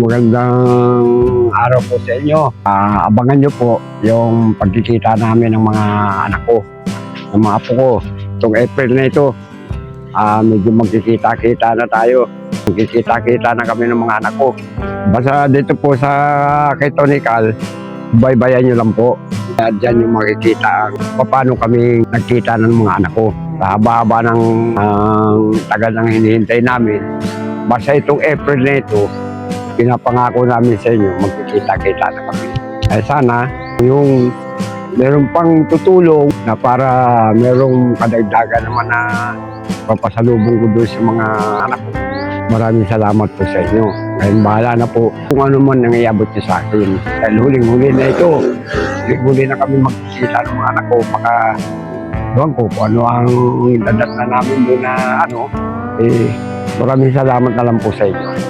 Magandang araw po sa inyo. Ah, abangan nyo po yung pagkikita namin ng mga anak ko, ng mga apo ko. Itong April na ito, ah, medyo magkikita-kita na tayo. Magkikita-kita na kami ng mga anak ko. Basta dito po sa kay Tony Cal, baybayan nyo lang po. At dyan yung makikita paano kami nagkita ng mga anak ko. Sa haba-haba ng ang tagal ng hinihintay namin, basta itong April na ito, pinapangako namin sa inyo, magkikita-kita na kami. Ay sana, yung meron pang tutulong na para merong kadagdagan naman na papasalubong ko doon sa mga anak ko. Maraming salamat po sa inyo. Kaya bahala na po kung ano man ang iabot niyo sa akin. Dahil huling-huli na ito. Huling-huli na kami magkikita ng mga anak ko. Baka, doon ko kung ano ang dadat na namin doon na ano. Eh, maraming salamat na lang po sa inyo.